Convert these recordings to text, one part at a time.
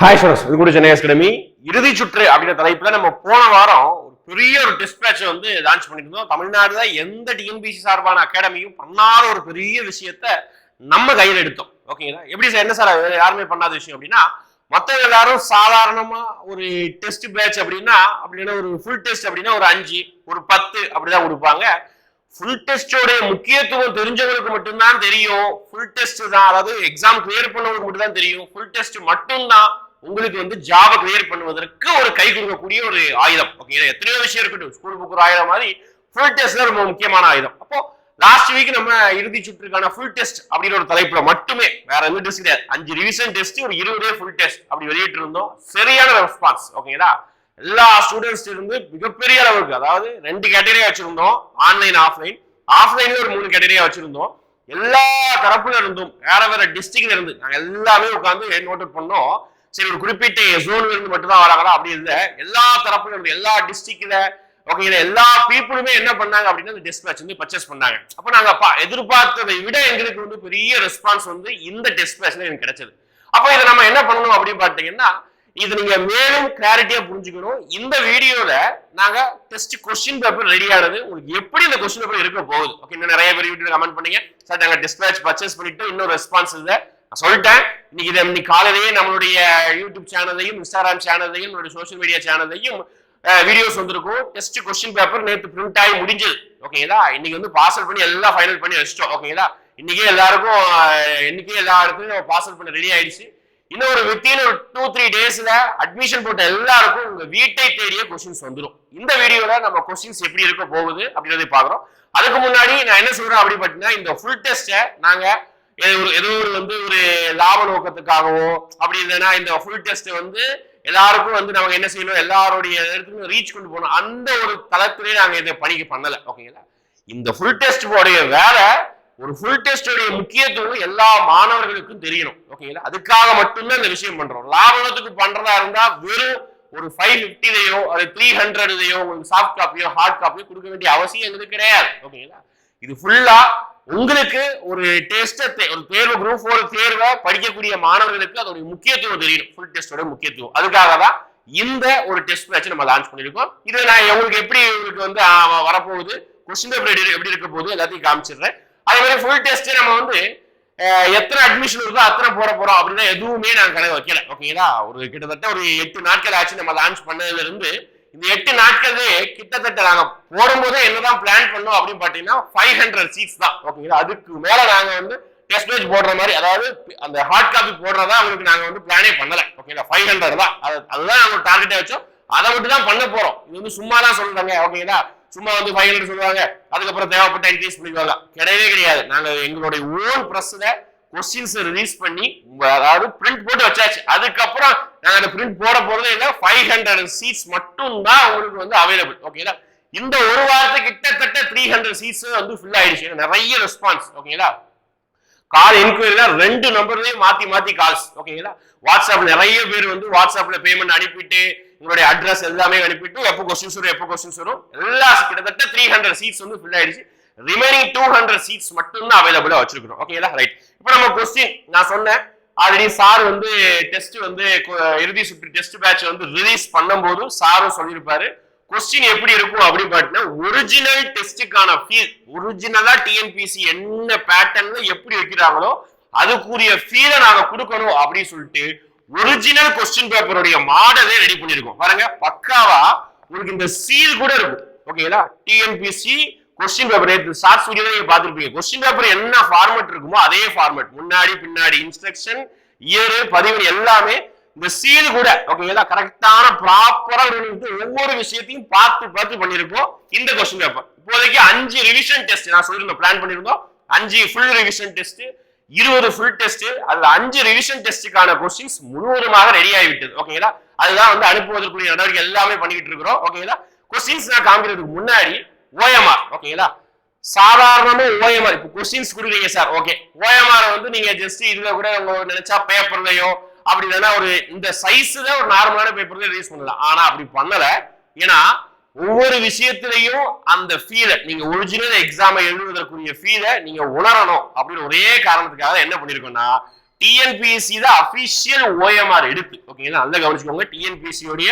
Hi students இது கூட Chennai academy இறுதி சுற்று அப்படின்ற தலைப்புல நம்ம போன வாரம் ஒரு பெரிய ஒரு டெஸ்ட் பேட்ச் வந்து லான்ச் பண்ணியிருந்தோம் தான் எந்த டிஎன்பிசி சார்பான அகாடமியும் பண்ணாத ஒரு பெரிய விஷயத்த நம்ம கையில் எடுத்தோம். ஓகேங்களா எப்படி சார் என்ன சார் யாருமே பண்ணாத விஷயம் அப்படின்னா மற்றவங்க எல்லாரும் சாதாரணமா ஒரு டெஸ்ட் பேட்ச் அப்படின்னா அப்படின்னா ஒரு ஃபுல் டெஸ்ட் அப்படின்னா ஒரு அஞ்சு ஒரு பத்து அப்படிதான் கொடுப்பாங்க. ஃபுல் டெஸ்டோட முக்கியத்துவம் தெரிஞ்சவங்களுக்கு மட்டும்தான் தெரியும். ஃபுல் டெஸ்ட் தான் அதாவது எக்ஸாம் கிளியர் பண்ணவங்களுக்கு மட்டும் தான் தெரியும். ஃபுல் டெஸ்ட் மட்டும்தான் உங்களுக்கு வந்து ஜாப கிளியர் பண்ணுவதற்கு ஒரு கை கொடுக்கக்கூடிய ஒரு ஆயுதம். ஓகேங்களா எத்தனையோ விஷயம் இருக்கட்டும். ஸ்கூல் புக் ஒரு ஆயுதம் மாதிரி ஃபுல் டெஸ்ட் ரொம்ப முக்கியமான ஆயுதம். அப்போ லாஸ்ட் வீக் நம்ம இறுதி சுற்றுக்கான ஃபுல் டெஸ்ட் அப்படின்ற ஒரு தலைப்புல மட்டுமே வேற எந்த டெஸ்ட் கிடையாது. அஞ்சு ரிவிஷன் டெஸ்ட் ஒரு இருபதே ஃபுல் டெஸ்ட் அப்படி வெளியிட்டு இருந்தோம் சரியான ரெஸ்பான்ஸ் ஓகேங்களா எல்லா ஸ்டூடெண்ட்ஸ் இருந்து மிகப்பெரிய அளவுக்கு அதாவது ரெண்டு கேட்டகரியா வச்சிருந்தோம். ஆன்லைன் ஆஃப்லைன் ஆஃப்லைன்ல ஒரு மூணு கேட்டகரியா வச்சிருந்தோம். எல்லா தரப்புல இருந்தும் வேற வேற டிஸ்ட்ரிக்ட்ல இருந்து நாங்க எல்லாமே உட்காந்து நோட் அவுட் பண்ணோம். சரி ஒரு குறிப்பிட்ட ஜோன்ல இருந்து மட்டும் தான் வராங்களா அப்படி இல்லை. எல்லா தரப்புல இருந்து எல்லா டிஸ்ட்ரிக்ட்ல ஓகேங்களா எல்லா பீப்புளுமே என்ன பண்ணாங்க அப்படின்னா இந்த டெஸ்ட் மேட்ச் வந்து பர்ச்சேஸ் பண்ணாங்க. அப்போ நாங்க எதிர்பார்த்ததை விட எங்களுக்கு வந்து பெரிய ரெஸ்பான்ஸ் வந்து இந்த டெஸ்ட் மேட்ச்ல எனக்கு கிடைச்சது. அப்போ இதை நம்ம என்ன பண்ணணும் அப்படின்னு பார்த்தீங்கன்னா இது நீங்க மேலும் கிளாரிட்டியா புரிஞ்சுக்கணும். இந்த வீடியோல நாங்க டெஸ்ட் கொஸ்டின் பேப்பர் ரெடி ஆனது உங்களுக்கு எப்படி இந்த கொஸ்டின் பேப்பர் இருக்க போகுது? ஓகே இன்னும் நிறைய பேர் வீடியோ கமெண்ட் பண்ணீங்க. சார் நாங்க டெஸ்ட் மேட்ச் பர்ச்சேஸ் பண்ணிட்டு இன்னும் ரெஸ்பான்ஸ் இல்லை. நான் சொல்லிட்டேன். இன்னைக்கு இதை இன்னைக்கு காலையிலேயே நம்மளுடைய யூடியூப் சேனலையும் இன்ஸ்டாகிராம் சேனலையும் நம்மளுடைய சோஷியல் மீடியா சேனலையும் வீடியோஸ் வந்திருக்கும். டெஸ்ட் கொஸ்டின் பேப்பர் நேற்று பிரிண்ட் ஆகி முடிஞ்சது. ஓகேங்களா இன்னைக்கு வந்து பார்சல் பண்ணி எல்லாம் ஃபைனல் பண்ணி வச்சிட்டோம். ஓகேங்களா இன்னைக்கே எல்லாருக்கும் இன்னைக்கே எல்லா இடத்துலையும் பார்சல் பண்ண ரெடி ஆயிடுச்சு. இன்னும் ஒரு வித்தின் ஒரு டூ த்ரீ டேஸ்ல அட்மிஷன் போட்ட எல்லாருக்கும் உங்க வீட்டை தேடிய கொஸ்டின்ஸ் வந்துடும் இந்த வீடியோல நம்ம கொஸ்டின்ஸ் எப்படி இருக்க போகுது அப்படின்றத பாக்குறோம் அதுக்கு முன்னாடி நான் என்ன சொல்றேன் அப்படி பார்த்தீங்கன்னா இந்த ஃபுல் டெஸ்ட்டை நாங்க ஒரு ஏதோ ஒரு வந்து ஒரு லாப நோக்கத்துக்காகவோ அப்படி இல்லைன்னா இந்த ஃபுல் டெஸ்ட் வந்து எல்லாருக்கும் வந்து நம்ம என்ன செய்யணும் எல்லாருடைய இடத்துக்கும் ரீச் கொண்டு போகணும். அந்த ஒரு தளத்திலே நாங்க இதை பணிக்கு பண்ணல. ஓகேங்களா இந்த ஃபுல் டெஸ்ட் உடைய வேலை ஒரு ஃபுல் டெஸ்டோடைய முக்கியத்துவம் எல்லா மாணவர்களுக்கும் தெரியணும். ஓகேங்களா அதுக்காக மட்டும்தான் இந்த விஷயம் பண்றோம். லாபத்துக்கு பண்றதா இருந்தா வெறும் ஒரு ஃபைவ் ஃபிஃப்டிலையோ அது த்ரீ ஹண்ட்ரட்லையோ உங்களுக்கு சாஃப்ட் காப்பியோ ஹார்ட் காப்பியோ கொடுக்க வேண்டிய அவசியம் எங்களுக்கு கிடையாது. ஓகேங்களா இது ஃபுல்லா உங்களுக்கு ஒரு டெஸ்ட் ஒரு தேர்வு குரூப் ஃபோர் தேர்வை படிக்கக்கூடிய மாணவர்களுக்கு அதோட முக்கியத்துவம் தெரியணும் ஃபுல் டெஸ்டோட முக்கியத்துவம். அதுக்காக தான் இந்த ஒரு டெஸ்ட் பேட்ச் நம்ம லான்ச் பண்ணியிருக்கோம். இது நான் உங்களுக்கு எப்படி உங்களுக்கு வந்து வரப்போகுது கொஸ்டின் பேப்பர் எப்படி இருக்க போகுது எல்லாத்தையும் காமிச்சிடுறேன். அதே மாதிரி ஃபுல் டெஸ்ட் நம்ம வந்து எத்தனை அட்மிஷன் இருக்கோ அத்தனை போட போறோம் அப்படின்னா எதுவுமே நாங்கள் கணக்கு வைக்கல. ஓகேங்களா ஒரு கிட்டத்தட்ட ஒரு எட்டு நாட்கள் ஆச்சு நம்ம லான்ச் பண்ணதுல இருந்து இந்த எட்டு நாட்கள் கிட்டத்தட்ட நாங்க போடும்போதே என்னதான் பிளான் பண்ணோம் அப்படின்னு பாத்தீங்கன்னா ஃபைவ் ஹண்ட்ரட் சீட்ஸ் தான். ஓகேங்களா அதுக்கு மேல நாங்க வந்து டெஸ்ட் பேஜ் போடுற மாதிரி அதாவது அந்த ஹார்ட் காப்பி போடுறதா அவங்களுக்கு நாங்க வந்து பிளானே பண்ணல. ஓகேங்களா ஃபைவ் ஹண்ட்ரட் தான். அதுதான் நாங்க டார்கெட்டே வச்சோம். அதை மட்டும் தான் பண்ண போறோம். இது வந்து சும்மா தான் சொல்றாங்க ஓகேங்களா சும்மா வந்து ஃபைவ் ஹண்ட்ரட் சொல்லுவாங்க அதுக்கப்புறம் தேவைப்பட்ட இன்க்ரீஸ் பண்ணிக்குவாங்க. கிடையவே கிடையாது. நாங்க எங்களுடைய ஓன் ப்ரெஸ்ல கொஸ்டின்ஸ் ரிலீஸ் பண்ணி அதாவது பிரிண்ட் போட்டு வச்சாச்சு. அதுக்கப்புறம் நாங்கள் அந்த பிரிண்ட் போட போறதே இல்லை ஃபைவ் ஹண்ட்ரட் சீட்ஸ் மட்டும் தான் உங்களுக்கு வந்து அவைலபிள் ஓகேங்களா இந்த ஒரு வாரத்துக்கு கிட்டத்தட்ட த்ரீ ஹண்ட்ரட் சீட்ஸ் வந்து ஃபில் ஆயிடுச்சு. நிறைய ரெஸ்பான்ஸ் ஓகேங்களா கால் என்கொயரில ரெண்டு நம்பர்லயும் மாத்தி மாத்தி கால்ஸ் ஓகேங்களா வாட்ஸ்அப் நிறைய பேர் வந்து வாட்ஸ்அப்ல பேமெண்ட் அனுப்பிட்டு உங்களுடைய அட்ரஸ் எல்லாமே அனுப்பிட்டு எப்போ கொஸ்டின்ஸ் வரும் எப்போ கொஸ்டின்ஸ் வரும்? எல்லா கிட்டத்தட்ட த்ரீ ஹண்ட்ரட் சீட்ஸ் வந்து ஃபில் ஆயிடுச்சு. ரிமைனிங் டூ ஹண்ட்ரட் சீட்ஸ் மட்டும் தான் அவைலபிளா வச்சிருக்கிறோம் ஓகேங்களா ரைட் இப்போ நம்ம கொஸ்டின் நான் சொன்னேன். ஆல்ரெடி சார் வந்து டெஸ்ட் வந்து இறுதி சுற்று டெஸ்ட் பேட்ச் வந்து ரிலீஸ் பண்ணும்போது சாரும் சொல்லியிருப்பாரு. கொஸ்டின் எப்படி இருக்கும் அப்படின்னு பார்த்தீங்கன்னா ஒரிஜினல் டெஸ்ட்டுக்கான ஃபீல் ஒரிஜினலா டிஎன்பிசி என்ன பேட்டர்ன்ல எப்படி வைக்கிறாங்களோ அதுக்குரிய ஃபீலை நாங்க கொடுக்கணும் அப்படின்னு சொல்லிட்டு ஒரிஜினல் கொஸ்டின் பேப்பருடைய மாடலே ரெடி பண்ணிருக்கோம் பாருங்க பக்காவா உங்களுக்கு இந்த சீல் கூட இருக்கும். ஓகேங்களா டிஎன்பிசி கொஸ்டின் பேப்பர் நேற்று ஷார்ட் வீடியோ பார்த்துருப்பீங்க. கொஸ்டின் பேப்பர் என்ன ஃபார்மேட் இருக்குமோ அதே ஃபார்மேட் முன்னாடி பின்னாடி இன்ஸ்ட்ரக்ஷன் இயர் பதிவு எல்லாமே இந்த சீல் கூட ஓகேங்களா கரெக்டான ப்ராப்பரா ஒவ்வொரு விஷயத்தையும் பார்த்து பார்த்து பண்ணியிருப்போம் இந்த கொஸ்டின் பேப்பர் இப்போதைக்கு அஞ்சு ரிவிஷன் டெஸ்ட் நான் சொல்லியிருந்தோம் பிளான் பண்ணியிருந்தோம். அஞ்சு ஃபுல் ரிவிஷன் டெஸ்ட் இருபது ஃபுல் டெஸ்ட் அதுல அஞ்சு ரிவிஷன் டெஸ்ட்டுக்கான கொஸ்டின்ஸ் முழுவதுமாக ரெடி ஆகிவிட்டது. ஓகேங்களா அதுதான் வந்து அனுப்புவதற்குரிய நடவடிக்கை எல்லாமே பண்ணிக்கிட்டு இருக்கிறோம். ஓகேங்களா கொஸ்டின்ஸ் நான் காமிக்கிறதுக்கு முன்னாடி ஓஎம்ஆர். ஓகேங்களா? சாதாரணமா ஓஎம்ஆர். இப்போ கொஸ்டின்ஸ் கொடுக்குறீங்க சார் ஓகே. ஓஎம்ஆர் வந்து நீங்க ஜஸ்ட் இதுல கூட உங்க நினைச்சா பேப்பர்லயோ அப்படி இல்லைன்னா ஒரு இந்த சைஸ்ல ஒரு நார்மலான பேப்பர்ல ரிலீஸ் பண்ணலாம். ஆனா அப்படி பண்ணல. ஏன்னா ஒவ்வொரு விஷயத்திலையும் அந்த ஃபீலை நீங்க ஒரிஜினல் எக்ஸாமை எழுதுவதற்குரிய ஃபீலை நீங்க உணரணும் அப்படின்னு ஒரே காரணத்துக்காக என்ன பண்ணிருக்கோம்னா டிஎன்பிஎஸ்சி தான் அபிஷியல் ஓஎம்ஆர் எடுத்து ஓகேங்களா? நல்லா கவனிச்சுக்கோங்க. டிஎன்பிஎஸ்சியோடைய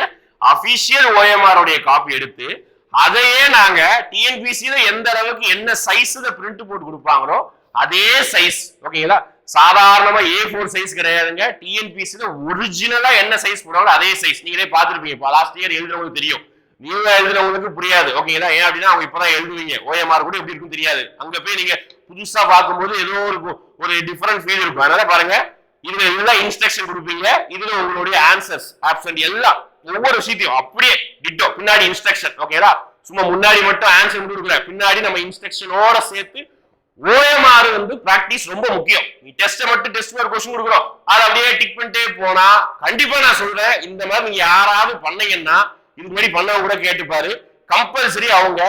அபிஷியல் ஓஎம்ஆர் உடைய காப்பி எடுத்து அதையே நாங்க டிஎன்பிசியில எந்த அளவுக்கு என்ன சைஸ்ல பிரிண்ட் போட்டு கொடுப்பாங்களோ அதே சைஸ் ஓகேங்களா சாதாரணமா ஏ ஃபோர் சைஸ் கிடையாதுங்க. டிஎன்பிசியில ஒரிஜினலா என்ன சைஸ் போடுறாங்களோ அதே சைஸ் நீங்களே பார்த்துருப்பீங்க. இப்போ லாஸ்ட் இயர் எழுதுறவங்களுக்கு தெரியும். நீங்க எழுதுறவங்களுக்கு புரியாது ஓகேங்களா ஏன் அப்படின்னா அவங்க இப்பதான் எழுதுவீங்க. ஓஎம்ஆர் கூட எப்படி இருக்கும் தெரியாது. அங்க போய் நீங்க புதுசா பார்க்கும்போது ஏதோ ஒரு ஒரு டிஃபரெண்ட் ஃபீல் இருக்கும். அதனால பாருங்க இதுல இதெல்லாம் இன்ஸ்ட்ரக்ஷன் கொடுப்பீங்க. இதுல உங்களுடைய ஆன்சர்ஸ் ஆப்ஷன் எல்லாம் ஒவ்வொரு விஷயத்தையும் அப்படியே டிட்டோ பின்னாடி இன்ஸ்ட்ரக்ஷன் ஓகேடா சும்மா முன்னாடி மட்டும் ஆன்சர் கொடுக்கல. பின்னாடி நம்ம இன்ஸ்ட்ரக்ஷனோட சேர்த்து ஓஎம்ஆர் வந்து பிராக்டிஸ் ரொம்ப முக்கியம். நீ டெஸ்ட் மட்டும் டெஸ்ட் ஒரு கொஸ்டின் கொடுக்குறோம். அதை அப்படியே டிக் பண்ணிட்டே போனா கண்டிப்பா நான் சொல்றேன் இந்த மாதிரி நீங்க யாராவது பண்ணீங்கன்னா இதுக்கு முன்னாடி பண்ணவங்க கூட கேட்டுப்பாரு. கம்பல்சரி அவங்க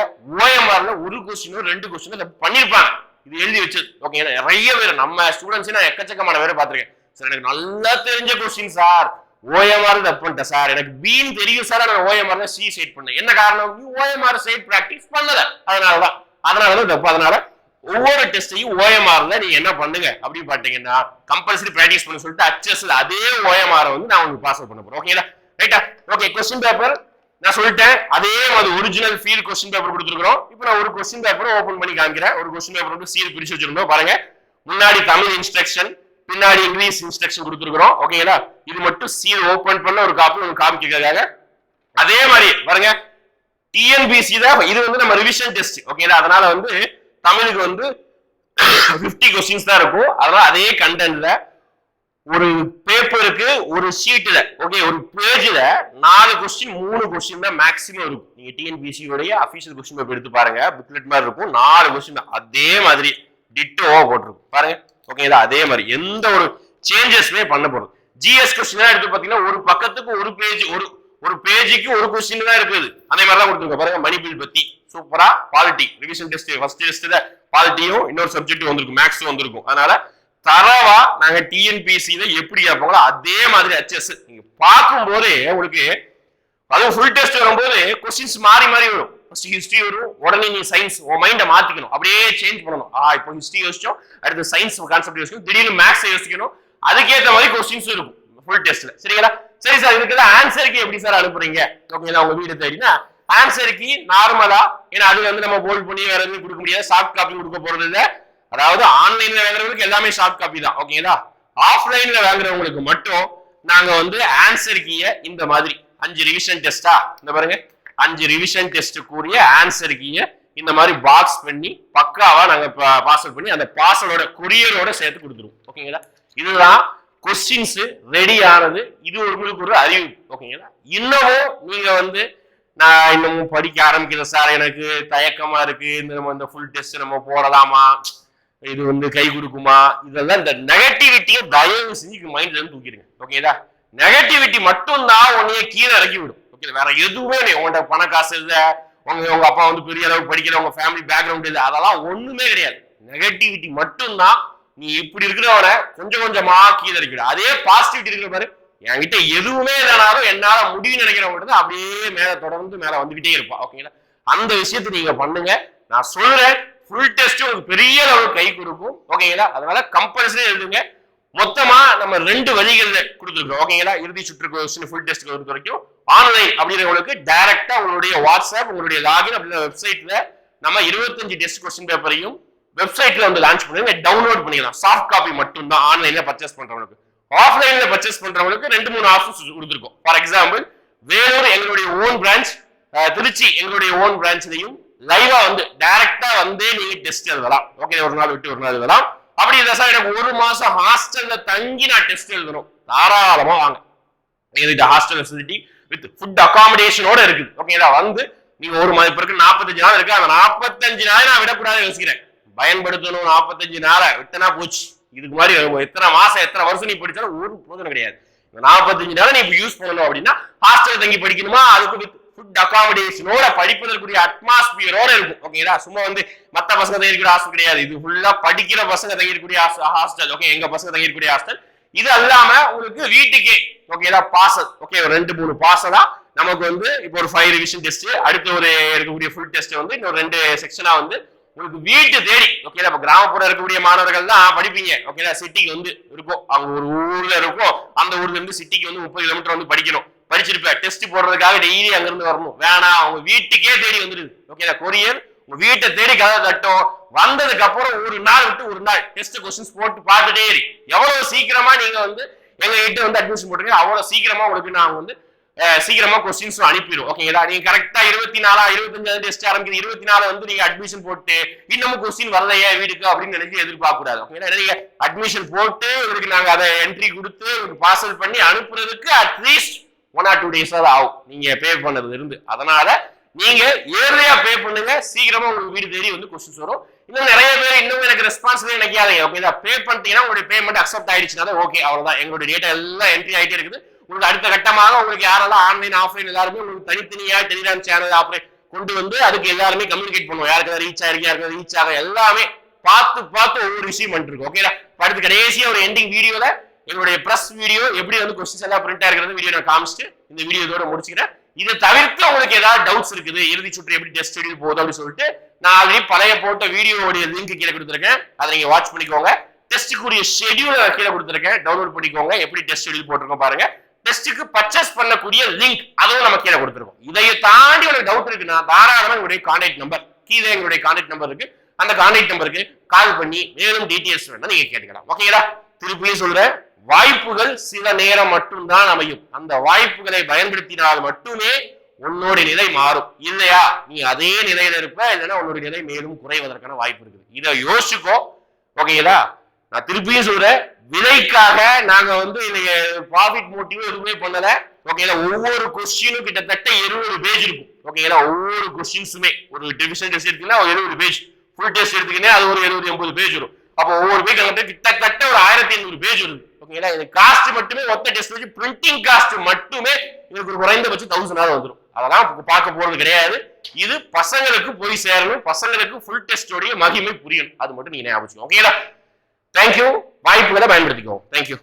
ஓஎம்ஆர்ல ஒரு கொஸ்டினோ ரெண்டு கொஸ்டினோ பண்ணிருப்பாங்க. இது எழுதி வச்சது. ஓகே நிறைய பேர் நம்ம ஸ்டூடெண்ட்ஸ் நான் எக்கச்சக்கமான பேரை பார்த்துருக்கேன். சார் எனக்கு நல்லா தெரிஞ்ச கொஸ்டின் சார் ஓஎம்ஆர் தப்பு பண்ணிட்டேன் சார். எனக்கு பீன் தெரியும் சார். நான் ஓஎம்ஆர் தான் சி சைட் பண்ணேன். என்ன காரணம்? ஓஎம்ஆர் சைட் ப்ராக்டிஸ் பண்ணல. அதனாலதான். அதனாலதான் தப்பு. அதனால ஒவ்வொரு டெஸ்டையும் ஓஎம்ஆர்ல நீங்க என்ன பண்ணுங்க? அப்படின்னு பாத்தீங்கன்னா கம்பல்சரி பிராக்டிஸ் பண்ண சொல்லிட்டு அச்சஸ் அதே ஓஎம்ஆர் வந்து நான் உங்களுக்கு பாஸ் பண்ண போறேன். ஓகேங்களா ரைட்டா ஓகே கொஸ்டின் பேப்பர் நான் சொல்லிட்டேன். அதே மாதிரி ஒரிஜினல் ஃபீல் கொஸ்டின் பேப்பர் கொடுத்துருக்கோம் இப்போ நான் ஒரு கொஸ்டின் பேப்பர் ஓபன் பண்ணி காமிக்கிறேன். ஒரு கொஸ்டின் பேப்பர் வந்து சீல் பிரிச்சு வச்சிருந்தோம். பாருங்க. முன்னாடி தமிழ் இன்ஸ்ட்ரக்ஷன் பின்னாடி இங்கிலீஷ் இன்ஸ்ட்ரக்ஷன் கொடுத்துருக்குறோம். ஓகேங்களா இது மட்டும் சீல் ஓபன் பண்ண ஒரு காப்பி உங்களுக்கு காமிக்கிறதுக்காக. அதே மாதிரி பாருங்க. டிஎன்பிசி தான் இது வந்து நம்ம ரிவிஷன் டெஸ்ட் ஓகேங்களா அதனால வந்து தமிழுக்கு வந்து 50 கொஸ்டின்ஸ் தான் இருக்கும். அதனால அதே கண்டென்ட்ல ஒரு பேப்பருக்கு ஒரு ஷீட்ல ஓகே ஒரு பேஜ்ல நாலு கொஸ்டின் மூணு கொஸ்டின் தான் மேக்ஸிமம் இருக்கும். நீங்க டிஎன்பிசியோடைய அஃபீஷியல் அபிஷியல் கொஸ்டின் பேப்பர் எடுத்து பாருங்க. புக்லெட் மாதிரி இருக்கும். நாலு கொஸ்டின் தான். அதே மாதிரி டிட்டோவா போட்டிருக்கும். பாருங்க. ஓகேங்களா அதே மாதிரி எந்த ஒரு சேஞ்சஸ்மே பண்ண போறது. ஜிஎஸ் கொஸ்டின் எடுத்து பாத்தீங்கன்னா ஒரு பக்கத்துக்கு ஒரு பேஜ் ஒரு ஒரு பேஜுக்கு ஒரு கொஸ்டின் தான் இருக்குது. அதே மாதிரி தான் கொடுத்துருங்க பாருங்க மணிபில் பத்தி. சூப்பரா பாலிட்டி ரிவிஷன் டெஸ்ட் ஃபர்ஸ்ட் டெஸ்ட்ல பாலிட்டியும் இன்னொரு சப்ஜெக்ட் வந்திருக்கும். மேக்ஸும் வந்திருக்கும். அதனால தரவா நாங்க டிஎன்பிசியில எப்படி கேட்பாங்களோ அதே மாதிரி ஹெச்எஸ் நீங்க பார்க்கும் போதே உங்களுக்கு அதுவும் ஃபுல் டெஸ்ட் வரும்போது கொஸ்டின்ஸ் மாறி மாறி வரும். ஃபர்ஸ்ட் ஹிஸ்ட்ரி வரும் உடனே நீ சயின்ஸ் உன் மைண்டை மாத்திக்கணும். அப்படியே சேஞ்ச் பண்ணணும். ஆ இப்போ ஹிஸ்ட்ரி யோசிச்சோம். அடுத்து சயின்ஸ் கான்செப்ட் யோசிக்கணும். திடீர்னு மேக்ஸ் யோசிக்கணும். அதுக்கேற்ற மாதிரி கொஸ்டின்ஸ் இருக்கும். ஃபுல் டெஸ்ட்ல சரிங்களா? சரி சார் இதுக்கு ஆன்சருக்கு எப்படி சார் அனுப்புறீங்க? ஓகேங்களா உங்க வீடு தேடினா ஆன்சருக்கு நார்மலா ஏன்னா அது வந்து நம்ம போல்ட் பண்ணி வேற எதுவும் கொடுக்க முடியாது. சாஃப்ட் காப்பி கொடுக்க போறது இல்லை. அதாவது ஆன்லைன்ல வாங்குறவங்களுக்கு எல்லாமே சாஃப்ட் காப்பி தான். ஓகேங்களா ஆஃப்லைன்ல வாங்குறவங்களுக்கு மட்டும் நாங்க வந்து ஆன்சர் கீய இந்த மாதிரி அஞ்சு ரிவிஷன் டெஸ்டா இந்த பாருங்க. அஞ்சு ரிவிஷன் டெஸ்ட் கூறிய ஆன்சர் கீயை இந்த மாதிரி பாக்ஸ் பண்ணி பக்காவா நாங்க பார்சல் பண்ணி அந்த பார்சலோட கொரியரோட சேர்த்து கொடுத்துருவோம். ஓகேங்களா இதுதான் கொஸ்டின்ஸ் ரெடி ஆனது. இது உங்களுக்கு ஒரு அறிவு. ஓகேங்களா இன்னமும் நீங்க வந்து நான் இன்னமும் படிக்க ஆரம்பிக்கல சார் எனக்கு தயக்கமா இருக்கு. இந்த நம்ம இந்த ஃபுல் டெஸ்ட் நம்ம போடலாமா? இது வந்து கை கொடுக்குமா? இதெல்லாம் இந்த நெகட்டிவிட்டியை தயவு செஞ்சு மைண்ட்ல இருந்து தூக்கிடுங்க. ஓகேதா நெகட்டிவிட்டி மட்டும் தான் உன்னைய கீழே இறக்கி விடும். முக்கியம் வேற எதுவுமே இல்லை உங்கள்கிட்ட பண காசு இல்லை. உங்க உங்க அப்பா வந்து பெரிய அளவுக்கு படிக்கல. உங்க ஃபேமிலி பேக்ரவுண்ட் இல்லை. அதெல்லாம் ஒண்ணுமே கிடையாது. நெகட்டிவிட்டி மட்டும்தான் நீ இப்படி இருக்கிறவன கொஞ்சம் கொஞ்சமா கீழே இருக்கிற அதே பாசிட்டிவிட்டி இருக்கிற பாரு. என்கிட்ட எதுவுமே இல்லைனாலும் என்னால முடியும்னு நினைக்கிறவங்க தான் அப்படியே மேல தொடர்ந்து மேல வந்துகிட்டே இருப்பா. ஓகேங்களா அந்த விஷயத்தை நீங்க பண்ணுங்க. நான் சொல்றேன். ஃபுல் டெஸ்ட் உங்களுக்கு பெரிய அளவு கை கொடுக்கும். ஓகேங்களா அதனால கம்பல்சரி எழுதுங்க. மொத்தமா நம்ம ரெண்டு வழிகளில் கொடுத்துருக்கோம் ஓகேங்களா இறுதி சுற்றுக்கு ஃபுல் டெஸ்ட் பொறுத்த வரைக்கும் ஆன்லைன் அப்படிங்கிறவங்களுக்கு டைரக்டா உங்களுடைய வாட்ஸ்அப் உங்களுடைய லாகின் அப்படிங்கிற வெப்சைட்ல நம்ம இருபத்தஞ்சு டெஸ்ட் கொஸ்டின் பேப்பரையும் வெப்சைட்ல வந்து லான்ச் பண்ணி டவுன்லோட் பண்ணிக்கலாம். சாஃப்ட் காப்பி மட்டும் தான் ஆன்லைன்ல பர்ச்சேஸ் பண்றவங்களுக்கு. ஆஃப்லைன்ல பர்ச்சேஸ் பண்றவங்களுக்கு ரெண்டு மூணு ஆப்ஷன்ஸ் கொடுத்துருக்கோம். ஃபார் எக்ஸாம்பிள் வேலூர் எங்களுடைய ஓன் பிரான்ச் திருச்சி எங்களுடைய ஓன் பிரான்ச்லையும் லைவா வந்து டைரக்டா வந்து நீங்க டெஸ்ட் எழுதலாம். ஓகே ஒரு நாள் விட்டு ஒரு நாள் எழுதலாம். அப்படி இல்லை சார் எனக்கு ஒரு மாசம் ஹாஸ்டல்ல தங்கி நான் டெஸ்ட் எழுதணும். தாராளமா வாங்க. எங்ககிட்ட ஹாஸ்டல் ஃபெசிலிட்டி வித் ஃபுட் அகாமடேஷனோட இருக்குது. ஓகேங்களா வந்து நீங்க ஒரு மாதிரி இப்ப இருக்கு நாற்பத்தஞ்சு நாள் இருக்கு. அந்த நாற்பத்தஞ்சு நாள் நான் விடக்கூடாது யோசிக்கிறேன். பயன்படுத்தணும் நாற்பத்தஞ்சு நாளை. விட்டனா போச்சு. இதுக்கு மாதிரி எத்தனை மாசம் எத்தனை வருஷம் நீ படிச்சாலும் ஒரு போதும் கிடையாது. இந்த நாற்பத்தஞ்சு நாள் நீ யூஸ் பண்ணணும் அப்படின்னா ஹாஸ்டல் தங்கி படிக்கணுமா? அதுக்கு வித் ஃபுட் அகாமடேஷனோட படிப்பதற்குரிய அட்மாஸ்பியரோட இருக்கும். ஓகேங்களா சும்மா வந்து மற்ற பசங்க தங்கியிருக்கிற ஹாஸ்டல் கிடையாது. இது ஃபுல்லா படிக்கிற பசங்க தங்கியிருக்கக்கூடிய ஹாஸ்டல் ஓகே எங்க பசங்க தங்கியிருக்கக்கூடிய ஹாஸ்டல் இது அல்லாம உங்களுக்கு வீட்டுக்கே ஓகேதா பாசல் ஓகே ஒரு ரெண்டு மூணு பாசலா நமக்கு வந்து இப்போ ஒரு ஃபைவ் ரிவிஷன் டெஸ்ட் அடுத்து ஒரு இருக்கக்கூடிய ஃபுல் டெஸ்ட் வந்து இன்னொரு ரெண்டு செக்ஷனா வந்து உங்களுக்கு வீட்டு தேடி ஓகேங்களா இப்ப கிராமப்புறம் இருக்கக்கூடிய மாணவர்கள் தான் படிப்பீங்க. ஓகேடா சிட்டிக்கு வந்து இருக்கும். அவங்க ஒரு ஊர்ல இருக்கும். அந்த ஊர்ல இருந்து சிட்டிக்கு வந்து முப்பது கிலோமீட்டர் வந்து படிக்கணும். படிச்சிருப்பேன். டெஸ்ட் போடுறதுக்காக டெய்லி அங்கிருந்து வரணும். வேணாம் அவங்க வீட்டுக்கே தேடி வந்துருது ஓகேங்களா கொரியர் உங்க வீட்டை தேடி கதை தட்டும். வந்ததுக்கு அப்புறம் ஒரு நாள் விட்டு ஒரு நாள் டெஸ்ட் கொஸ்டின்ஸ் போட்டு பார்த்துட்டே இரு. எவ்வளவு சீக்கிரமா நீங்க வந்து எங்கள் கிட்ட வந்து அட்மிஷன் போட்டுருங்க அவ்வளோ சீக்கிரமா உங்களுக்கு நாங்கள் வந்து சீக்கிரமாக சீக்கிரமா கொஸ்டின்ஸும் அனுப்பிடும் ஓகேங்களா நீங்க கரெக்டா இருபத்தி நாலா இருபத்தஞ்சாவது டெஸ்ட் ஆரம்பிக்குது. இருபத்தி நாலு வந்து நீங்க அட்மிஷன் போட்டு இன்னமும் கொஸ்டின் வரலையே வீட்டுக்கு அப்படின்னு நினைச்சு எதிர்பார்க்க கூடாது ஓகேங்களா நீங்க அட்மிஷன் போட்டு உங்களுக்கு நாங்க அதை என்ட்ரி கொடுத்து உங்களுக்கு பார்சல் பண்ணி அனுப்புறதுக்கு at least one or two days தான் ஆகும். நீங்க பே பண்ணதுல இருந்து. அதனால நீங்க ஏர்லியா பே பண்ணுங்க. சீக்கிரமா உங்களுக்கு வீடு தேடி வந்து கொஸ்டின்ஸ் வரும். இன்னும் நிறைய பேர் இன்னும் எனக்கு ரெஸ்பான்சிபிள் நினைக்காதீங்க. ஓகே பே பண்ணிட்டீங்கன்னா உங்களுடைய பேமெண்ட் அக்செப்ட் ஆயிடுச்சுன்னா ஓகே அவ்வளவுதான். எங்களுடைய டேட்டா எல்லாம் என்ட்ரி ஆயிட்டே இருக்குது. உங்களுக்கு அடுத்த கட்டமாக உங்களுக்கு யாரெல்லாம் ஆன்லைன் ஆஃப்லைன் எல்லாருமே உங்களுக்கு தனித்தனியா டெலிகிராம் சேனல் ஆப்ரேட் கொண்டு வந்து அதுக்கு எல்லாருமே கம்யூனிகேட் பண்ணுவோம். யாருக்கு ரீச் ஆயிருக்கு யாருக்கு ரீச் ஆகும் எல்லாமே பார்த்து பார்த்து ஒவ்வொரு விஷயம் பண்ணிருக்கோம் ஓகேடா அடுத்து கடைசியா ஒரு எண்டிங் வீடியோல என்னுடைய ப்ரெஸ் வீடியோ எப்படி வந்து கொஸ்டின்ஸ் எல்லாம் பிரிண்ட் ஆயிருக்கிறது வீடியோ நான் காமிச்சிட்டு இந்த வீடியோ இதோட முடிச்சுக்கிறேன். இதை தவிர்த்து உங்களுக்கு ஏதாவது டவுட்ஸ் இருக்குது இறுதி சுற்று எப்படி டெஸ்ட் எழுதி போகுது அப்படின்னு சொல்லிட்டு நான் ஆல்ரெடி பழைய போட்ட வீடியோவுடைய லிங்க் கீழே கொடுத்துருக்கேன். அதை நீங்க வாட்ச் பண்ணிக்கோங்க. டெஸ்ட்டுக்குரிய ஷெடியூல கீழே கொடுத்துருக்கேன். டவுன்லோட் பண்ணிக்கோங்க. எப்படி டெஸ்ட் ஷெடியூல் போட்டிருக்கோம் பாருங்க. டெஸ்ட்டுக்கு பர்ச்சேஸ் பண்ணக்கூடிய லிங்க் அதுவும் நம்ம கீழே கொடுத்துருக்கோம். இதையை தாண்டி உங்களுக்கு டவுட் இருக்குன்னா தாராளமாக எங்களுடைய கான்டாக்ட் நம்பர் கீழே எங்களுடைய கான்டாக்ட் நம்பர் இருக்கு. அந்த கான்டாக்ட் நம்பருக்கு கால் பண்ணி மேலும் டீட்டெயில்ஸ் வேணா நீங்க கேட்டுக்கலாம். ஓகேங்களா திருப்பியும் சொல்றேன். வாய்ப்புகள் சில நேரம் மட்டும்தான் அமையும். அந்த வாய்ப்புகளை பயன்படுத்தினால் மட்டுமே உன்னோட நிலை மாறும். இல்லையா? நீ அதே நிலையில இருப்ப இல்லைன்னா உன்னோட நிலை மேலும் குறைவதற்கான வாய்ப்பு இருக்குது. இதை யோசிச்சுக்கோ. ஓகேங்களா? நான் திருப்பியும் சொல்றேன். விலைக்காக நாங்க வந்து இன்னைக்கு ப்ராஃபிட் மோட்டிவ் எதுவுமே பண்ணல. ஓகேங்களா? ஒவ்வொரு கொஸ்டினும் கிட்டத்தட்ட இருபது பேஜ் இருக்கும். ஓகேங்களா? ஒவ்வொரு கொஸ்டின்ஸுமே ஒரு டிவிஷன் டெஸ்ட் எடுத்தீங்கன்னா ஒரு எழுபது பேஜ் ஃபுல் டெஸ்ட் எடுத்தீங்கன்னா அது ஒரு எழுபது எண்பது பேஜ் வரும். அப்போ ஒவ்வொரு பேஜ் வந்து கிட்டத்தட்ட ஒரு ஆயிரத்தி ஐநூறு பேஜ் வருது. ஓகேங்களா இது காஸ்ட் மட்டுமே ஒத்த டெஸ்ட் வச்சு பிரிண்டிங் காஸ்ட் மட்டுமே இதுக்கு ஒரு குறைந்தபட்சம் தௌசண்ட் ஆகும் வந்துடும் அதெல்லாம் பார்க்க போறது கிடையாது. இது பசங்களுக்கு போய் சேரணும். பசங்களுக்கு ஃபுல் டெஸ்டோடைய மகிமை புரியணும். அது மட்டும் நீங்க ஞாபகம் ஓகேங்களா தேங்க்யூ வாய்ப்புகளை பயன்படுத்திக்கோ தேங்க்யூ